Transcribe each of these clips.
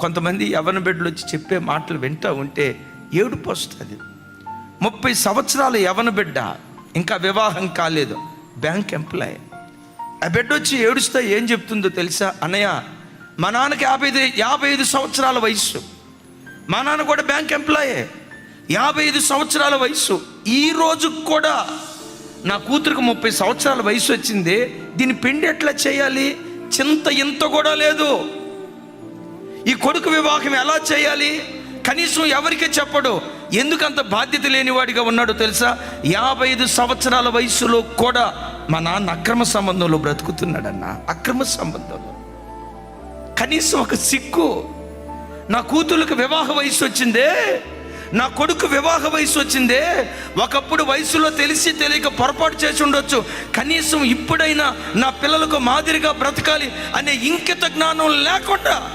కొంతమంది యవన బిడ్డలు వచ్చి చెప్పే మాటలు వింటూ ఉంటే ఏడుపు వస్తుంది. ముప్పై సంవత్సరాల యవన బిడ్డ ఇంకా వివాహం కాలేదు. Bank employee. ఆ బిడ్డ వచ్చి ఏడుస్తా ఏం చెప్తుందో తెలుసా? అన్నయ్య మా నాన్నకి యాభై ఐదు యాభై ఐదు సంవత్సరాల వయసు మా నాన్న కూడా బ్యాంక్ ఎంప్లాయే. యాభై ఐదు సంవత్సరాల వయసు ఈ రోజు కూడా నా కూతురికి ముప్పై సంవత్సరాల వయసు వచ్చింది. దీని పెండి ఎట్లా చేయాలి? చింత ఇంత కూడా లేదు. ఈ కొడుకు వివాహం ఎలా చేయాలి? కనీసం ఎవరికి చెప్పడు. ఎందుకంత బాధ్యత లేనివాడిగా ఉన్నాడో తెలుసా? యాభై ఐదు సంవత్సరాల వయసులో కూడా మా నాన్న అక్రమ సంబంధంలో బ్రతుకుతున్నాడన్న. అక్రమ సంబంధంలో. కనీసం ఒక సిక్కు. నా కూతురుకు వివాహ వయసు వచ్చిందే. నా కొడుకు వివాహ వయసు వచ్చిందే. ఒకప్పుడు వయసులో తెలిసి తెలియక పొరపాటు చేసి ఉండొచ్చు. కనీసం ఇప్పుడైనా నా పిల్లలకు మాదిరిగా బ్రతకాలి అనే ఇంకిత జ్ఞానం లేకుండా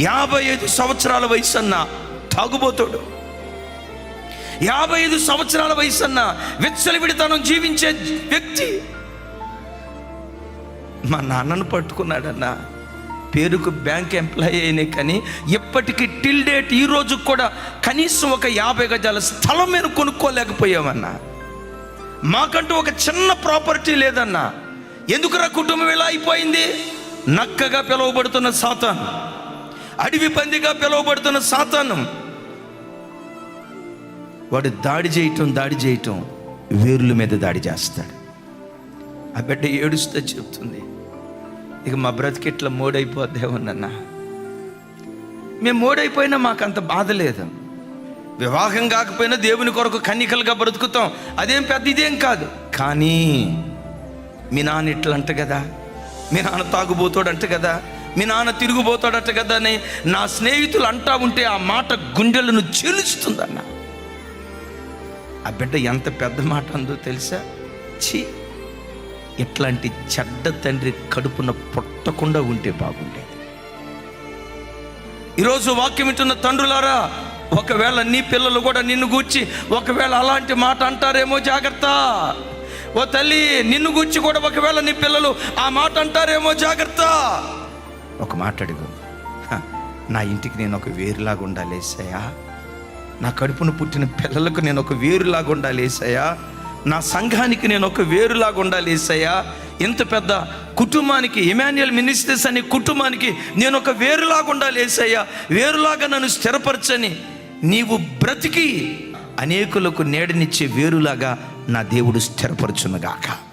యాభై ఐదు సంవత్సరాల వయసు అన్న తాగుబోతాడు. యాభై ఐదు సంవత్సరాల వయసు అన్న విచ్చలవిడితనం జీవించే వ్యక్తి. మా నాన్నను పట్టుకున్నాడన్నా. పేరుకు బ్యాంక్ ఎంప్లాయీ అయినే కానీ ఇప్పటికీ టిల్ డేట్ ఈ రోజు కూడా కనీసం ఒక యాభై గజాల స్థలం మీరు కొనుక్కోలేకపోయామన్నా. మాకంటూ ఒక చిన్న ప్రాపర్టీ లేదన్నా. ఎందుకురా కుటుంబం ఇలా అయిపోయింది? నక్కగా పిలువబడుతున్న సాతాను. అడవి పందిగా పిలువబడుతున్న సాతానం. వాడు దాడి చేయటం దాడి చేయటం వేర్ల మీద దాడి చేస్తాడు. ఆ బిడ్డ ఏడుస్తే చెప్తుంది ఇక మా బ్రతికిట్లా మూడైపోద్దేమోనన్నా మేము మోడైపోయినా మాకు అంత బాధ లేదు. వివాహం కాకపోయినా దేవుని కొరకు కన్నికలుగా బ్రతుకుతాం. అదేం పెద్ద ఇదేం కాదు. కానీ మీ నాన్న ఇట్లా అంట కదా. మీ నాన్న అంట కదా. మీ నాన్న తిరిగిపోతాడట కదా అని నా స్నేహితులు అంటా ఉంటే ఆ మాట గుండెలను చీలుస్తుందన్న ఆ బిడ్డ ఎంత పెద్ద మాట అందో తెలుసా? ఛీ ఇట్లాంటి చెడ్డ తండ్రి కడుపున పుట్టకుండా ఉంటే బాగుండేది. ఈరోజు వాక్యం వింటున్న తండ్రులారా ఒకవేళ నీ పిల్లలు కూడా నిన్ను గూర్చి ఒకవేళ అలాంటి మాట అంటారేమో జాగ్రత్త. ఓ తల్లి నిన్ను గూర్చి కూడా ఒకవేళ నీ పిల్లలు ఆ మాట అంటారేమో జాగ్రత్త. ఒక మాట అడుగు నా ఇంటికి నేను ఒక వేరులాగా ఉండాలేసాయా నా కడుపును పుట్టిన పిల్లలకు నేను ఒక వేరులాగా ఉండాలేసాయా నా సంఘానికి నేను ఒక వేరులాగా ఉండాలేసాయా ఇంత పెద్ద కుటుంబానికి ఇమాన్యుయల్ మినిస్టర్స్ అనే కుటుంబానికి నేను ఒక వేరులాగా ఉండాలేసాయా వేరులాగా నన్ను స్థిరపరచని నీవు బ్రతికి అనేకులకు నీడనిచ్చే వేరులాగా నా దేవుడు స్థిరపరచునుగాక.